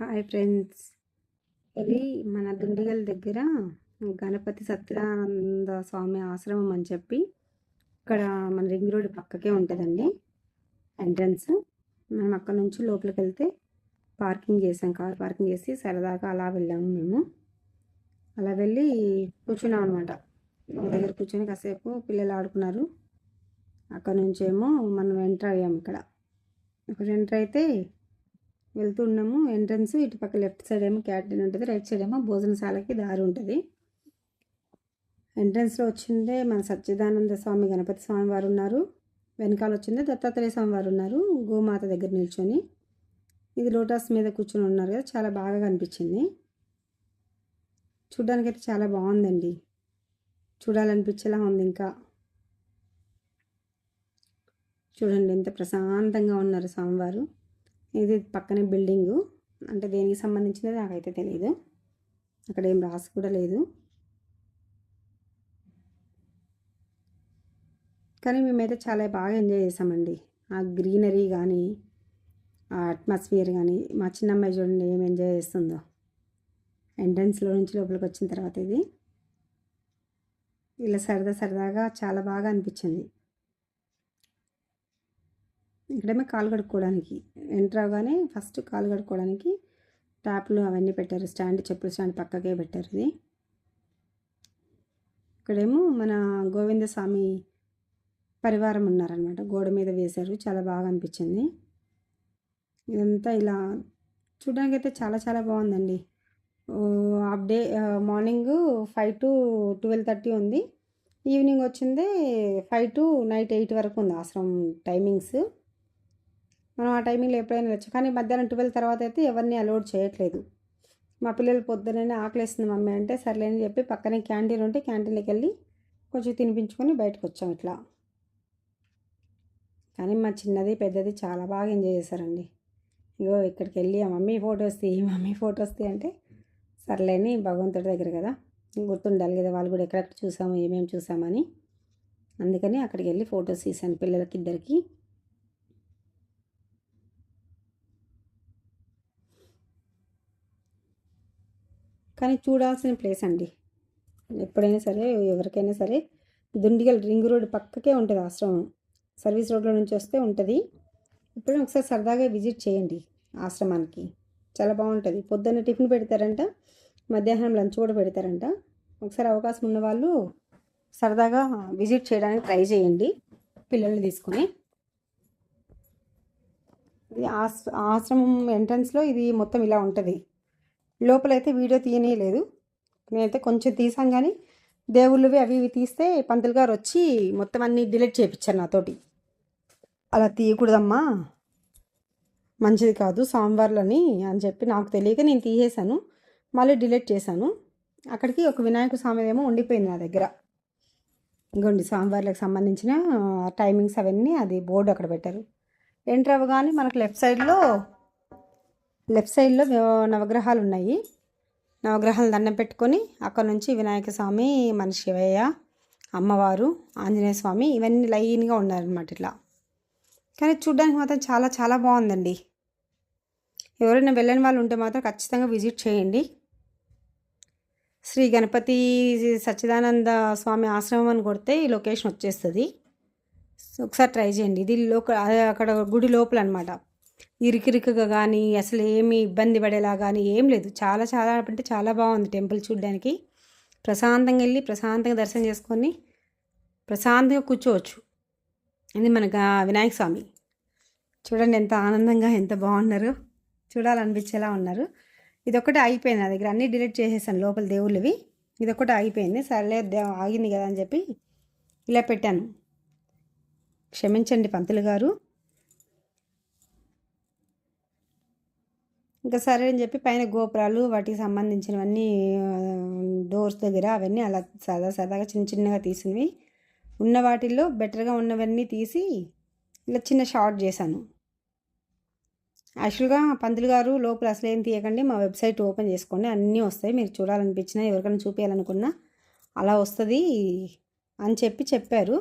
Hi friends. ఇది మన దుండిగల్ దగ్గర గణపతి సత్యానంద స్వామి ఆశ్రమం అని చెప్పి ఇక్కడ మన రింగ్ రోడ్ పక్కకే ఉంటుందండి ఎంట్రన్స్. మేము అక్కడ నుంచి లోపలికి వెళ్తే పార్కింగ్ చేసాం కార్ పార్కింగ్ చేసి సరదాగా అలా వెళ్ళాము మేము. అలా వెళ్ళి కూర్చున్నాం అనమాట దగ్గర కూర్చొని కాసేపు పిల్లలు ఆడుకున్నారు. అక్కడ నుంచేమో మనం ఎంటర్ అయ్యాము ఇక్కడ. ఇక్కడ ఎంటర్ అయితే వెళ్తున్నాము. ఎంట్రన్స్ ఇటు పక్క లెఫ్ట్ సైడ్ ఏమో క్యాంటీన్ ఉంటుంది రైట్ సైడ్ ఏమో భోజనశాలకి దారి ఉంటుంది. ఎంట్రన్స్లో వచ్చిందే మన సచ్చిదానంద స్వామి గణపతి స్వామి వారు ఉన్నారు. వెనకాల వచ్చిందే దత్తాత్రేయ స్వామి వారు ఉన్నారు గోమాత దగ్గర నిల్చొని. ఇది లోటస్ మీద కూర్చొని ఉన్నారు కదా చాలా బాగా కనిపించింది. చూడ్డానికి అయితే చాలా బాగుందండి. చూడాలనిపించేలా ఉంది ఇంకా. చూడండి ఎంత ప్రశాంతంగా ఉన్నారు స్వామివారు. ఇది పక్కనే బిల్డింగు. అంటే దేనికి సంబంధించినది నాకైతే తెలియదు అక్కడ ఏం రాసి కూడా లేదు. కానీ మేమైతే చాలా బాగా ఎంజాయ్ చేసామండి. ఆ గ్రీనరీ కానీ ఆ అట్మాస్ఫియర్ కానీ మా చిన్న అమ్మాయి చూడండి ఏం ఎంజాయ్ చేస్తుందో. ఎంట్రన్స్లో నుంచి లోపలికి వచ్చిన తర్వాత ఇది. ఇలా సరదా సరదాగా చాలా బాగా అనిపించింది. ఇక్కడేమో కాలు కడుక్కోవడానికి. ఎంటర్ అవగానే ఫస్ట్ కాలు కడుక్కోవడానికి ట్యాప్లు అవన్నీ పెట్టారు. స్టాండ్ చెప్పుల స్టాండ్ పక్కకే పెట్టారు ఇది. ఇక్కడేమో మన గోవింద స్వామి పరివారం ఉన్నారనమాట గోడ మీద వేశారు. చాలా బాగా అనిపించింది. ఇదంతా ఇలా చూడడానికి అయితే చాలా చాలా బాగుందండి. Half day morning five to twelve thirty ఉంది. ఈవినింగ్ వచ్చింది ఫైవ్ టు నైట్ ఎయిట్ వరకు ఉంది ఆశ్రమం టైమింగ్స్. మనం ఆ టైమింగ్లో ఎప్పుడైనా వెళ్ళచ్చు కానీ మధ్యాహ్నం ట్వెల్వ్ తర్వాత అయితే ఎవరిని అలౌడ్ చేయట్లేదు. మా పిల్లలు పొద్దుననే ఆకలేస్తుంది మమ్మీ అంటే సర్లేని చెప్పి పక్కనే క్యాంటీన్ ఉంటే క్యాంటీన్లోకి వెళ్ళి కొంచెం తినిపించుకొని బయటకు వచ్చాం ఇట్లా. కానీ మా చిన్నది పెద్దది చాలా బాగా ఎంజాయ్ చేశారండి. ఇగో ఇక్కడికి వెళ్ళి ఆ మమ్మీ ఫొటోస్ తీ మమ్మీ ఫొటోస్ తీ అంటే సర్లేని భగవంతుడి దగ్గర కదా. గుర్తుండాలి కదా వాళ్ళు కూడా ఎక్కడెక్కడ చూసాము ఏమేమి చూసామని అందుకని అక్కడికి వెళ్ళి ఫొటోస్ తీసాను పిల్లలకి ఇద్దరికి. కానీ చూడాల్సిన ప్లేస్ అండి. ఎప్పుడైనా సరే ఎవరికైనా సరే దుండిగల్ రింగ్ రోడ్ పక్కకే ఉంటుంది ఆశ్రమం. సర్వీస్ రోడ్లో నుంచి వస్తే ఉంటుంది. ఎప్పుడైనా ఒకసారి సరదాగా విజిట్ చేయండి ఆశ్రమానికి. చాలా బాగుంటుంది. పొద్దున్న టిఫిన్ పెడతారంట మధ్యాహ్నం లంచ్ కూడా పెడతారంట. ఒకసారి అవకాశం ఉన్న వాళ్ళు సరదాగా విజిట్ చేయడానికి ట్రై చేయండి పిల్లల్ని తీసుకుని. ఇది ఆశ్రమం ఎంట్రన్స్లో ఇది మొత్తం ఇలా ఉంటుంది. లోపలైతే వీడియో తీయనీయలేదు. నేనైతే కొంచెం తీసాం కానీ దేవుళ్ళవి అవి ఇవి తీస్తే పంతులు గారు వచ్చి మొత్తం అన్నీ డిలీట్ చేయించారు నాతోటి. అలా తీయకూడదమ్మా. మంచిది కాదు సాంబార్లని అని చెప్పి నాకు తెలియక నేను తీసేశాను. మళ్ళీ డిలీట్ చేశాను. అక్కడికి ఒక వినాయక స్వామి ఏమో ఉండిపోయింది నా దగ్గర. ఇంకోండి సాంబార్లకు సంబంధించిన టైమింగ్స్ అవన్నీ అది బోర్డు అక్కడ పెట్టారు. ఎంటర్ అవ్వగానే మనకు లెఫ్ట్ సైడ్లో లెఫ్ట్ సైడ్లో నవగ్రహాలు ఉన్నాయి నవగ్రహాలను దండం పెట్టుకొని అక్కడ నుంచి వినాయక స్వామి మన శివయ్య అమ్మవారు ఆంజనేయ స్వామి ఇవన్నీ లైన్గా ఉన్నారనమాట ఇట్లా. కానీ చూడడానికి మాత్రం చాలా చాలా బాగుందండి. ఎవరైనా వెళ్ళని వాళ్ళు ఉంటే మాత్రం ఖచ్చితంగా విజిట్ చేయండి. శ్రీ గణపతి సచ్చిదానంద స్వామి ఆశ్రమం అని కొడితే ఈ లొకేషన్ వచ్చేస్తుంది. ఒకసారి ట్రై చేయండి. ఇది లోక అక్కడ గుడి లోపల అనమాట ఇరికిరికగా కానీ అసలు ఏమి ఇబ్బంది పడేలా కానీ ఏం లేదు. చాలా చాలా అంటే చాలా బాగుంది టెంపుల్ చూడడానికి. ప్రశాంతంగా వెళ్ళి ప్రశాంతంగా దర్శనం చేసుకొని ప్రశాంతంగా కూర్చోవచ్చు. ఇది మన వినాయక స్వామి. చూడండి ఎంత ఆనందంగా ఎంత బాగున్నారు. చూడాలనిపించేలా ఉన్నారు. ఇదొకటి అయిపోయింది నా దగ్గర. అన్నీ డిలీట్ చేసేసాను లోపల దేవుళ్ళవి. ఇదొకటి ఆగిపోయింది సర్లే ఆగింది కదా అని చెప్పి ఇలా పెట్టాను. క్షమించండి పంతులు గారు. ఇంకా సరే అని చెప్పి పైన గోపురాలు వాటికి సంబంధించినవన్నీ డోర్స్ దగ్గర అవన్నీ అలా సదా సరదాగా చిన్న చిన్నగా తీసినవి. ఉన్న వాటిల్లో బెటర్గా ఉన్నవన్నీ తీసి ఇలా చిన్న షార్ట్ చేశాను. యాక్చువల్గా పంతులు గారు లోపల అసలు ఏం తీయకండి మా వెబ్సైట్ ఓపెన్ చేసుకోండి అన్నీ వస్తాయి. మీరు చూడాలనిపించినా ఎవరికైనా చూపించాలనుకున్నా అలా వస్తుంది అని చెప్పి చెప్పారు.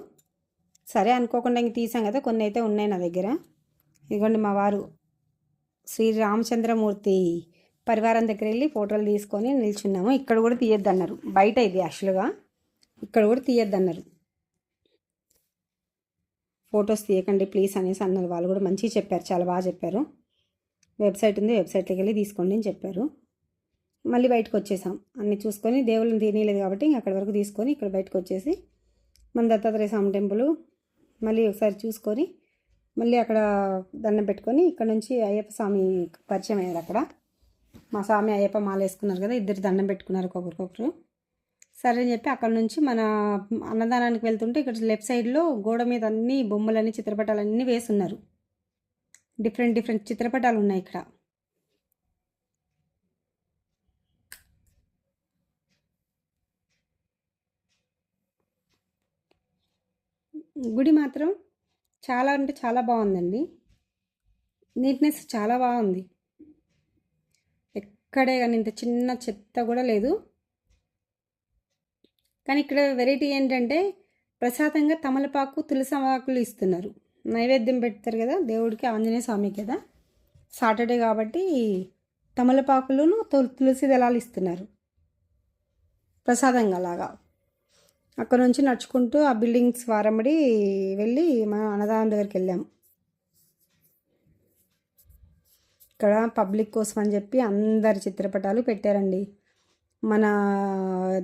సరే అనుకోకుండా ఇంక తీసాం కదా కొన్ని అయితే ఉన్నాయి నా దగ్గర. ఇదిగోండి మా వారు శ్రీ రామచంద్రమూర్తి పరివారం దగ్గర వెళ్ళి ఫోటోలు తీసుకొని నిల్చున్నాము. ఇక్కడ కూడా తీయొద్దన్నారు. బయట ఇది యాక్చువల్గా ఇక్కడ కూడా తీయొద్దు అన్నారు ఫొటోస్ తీయకండి ప్లీజ్ అనేసి అన్నారు. వాళ్ళు కూడా మంచిగా చెప్పారు. చాలా బాగా చెప్పారు. వెబ్సైట్ ఉంది. వెబ్సైట్లోకి వెళ్ళి తీసుకోండి అని చెప్పారు. మళ్ళీ బయటకు వచ్చేసాం. అన్ని చూసుకొని దేవుళ్ళని తినలేదు కాబట్టి అక్కడ అక్కడి వరకు తీసుకొని ఇక్కడ బయటకు వచ్చేసి మన దత్తాత్రేయ స్వామి టెంపుల్ మళ్ళీ ఒకసారి చూసుకొని మళ్ళీ అక్కడ దండం పెట్టుకొని ఇక్కడ నుంచి అయ్యప్ప స్వామి పరిచయం అయ్యారు అక్కడ. మా స్వామి అయ్యప్ప మాల వేసుకున్నారు కదా ఇద్దరు దండం పెట్టుకున్నారు ఒకరికొకరు సరే అని చెప్పి అక్కడ నుంచి మన అన్నదానానికి వెళ్తుంటే ఇక్కడ లెఫ్ట్ సైడ్లో గోడ మీద అన్ని బొమ్మలన్నీ చిత్రపటాలన్నీ వేసున్నారు. డిఫరెంట్ డిఫరెంట్ చిత్రపటాలు ఉన్నాయి ఇక్కడ. గుడి మాత్రం చాలా అంటే చాలా బాగుందండి. నీట్నెస్ చాలా బాగుంది. ఎక్కడే కానీ ఇంత చిన్న చెత్త కూడా లేదు. కానీ ఇక్కడ వెరైటీ ఏంటంటే ప్రసాదంగా తమలపాకు తులసాకులు ఇస్తున్నారు. నైవేద్యం పెడతారు కదా దేవుడికి ఆంజనేయ స్వామి కదా. సాటర్డే కాబట్టి తమలపాకులను తులసి దళాలు ఇస్తున్నారు. ప్రసాదంగా లాగా. అక్కడ నుంచి నడుచుకుంటూ ఆ బిల్డింగ్స్ వారమడి వెళ్ళి మనం అన్నదానం దగ్గరికి వెళ్ళాము. ఇక్కడ పబ్లిక్ కోసం అని చెప్పి అందరి చిత్రపటాలు పెట్టారండి. మన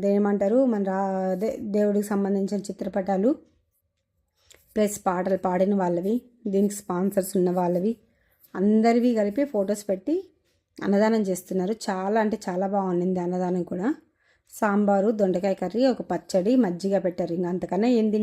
దేమంటారు మన రా అదే దేవుడికి సంబంధించిన చిత్రపటాలు ప్లస్ పాటలు పాడిన వాళ్ళవి దీనికి స్పాన్సర్స్ ఉన్న వాళ్ళవి అందరివి కలిపి ఫొటోస్ పెట్టి అన్నదానం చేస్తున్నారు. చాలా అంటే చాలా బాగుండింది అన్నదానం కూడా. సాంబారు దొండకాయ కర్రీ ఒక పచ్చడి మజ్జిగ పెట్టారు ఇంకా అంతకన్నా ఏంది